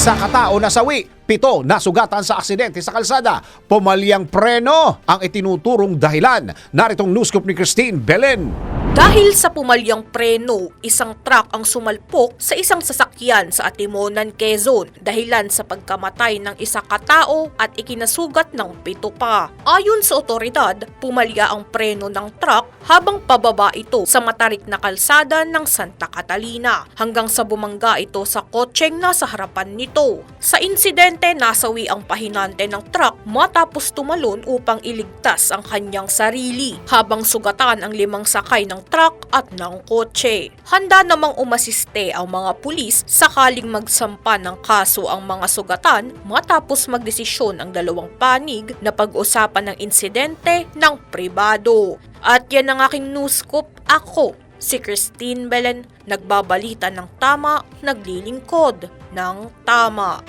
Isa katao nasawi, pito nasugatan sa aksidente sa kalsada. Pumalyang preno ang itinuturong dahilan. Naritong news ni Christine Belen. Dahil sa pumalyang preno, isang truck ang sumalpok sa isang sasakyan sa Atimonan, Quezon dahilan sa pagkamatay ng isa katao at ikinasugat ng pito pa. Ayon sa otoridad, pumalya ang preno ng truck habang pababa ito sa matarik na kalsada ng Santa Catalina hanggang sa bumangga ito sa kotseng nasa harapan nito. Sa insidente, nasawi ang pahinante ng truck matapos tumalon upang iligtas ang kanyang sarili habang sugatan ang limang sakay ng truck at ng kotse. Handa namang umasiste ang mga pulis sakaling magsampa ng kaso ang mga sugatan matapos magdesisyon ang dalawang panig na pag-usapan ng insidente ng pribado. At yan ang aking news scoop. Ako, si Christine Belen, nagbabalita ng tama, naglilingkod ng tama.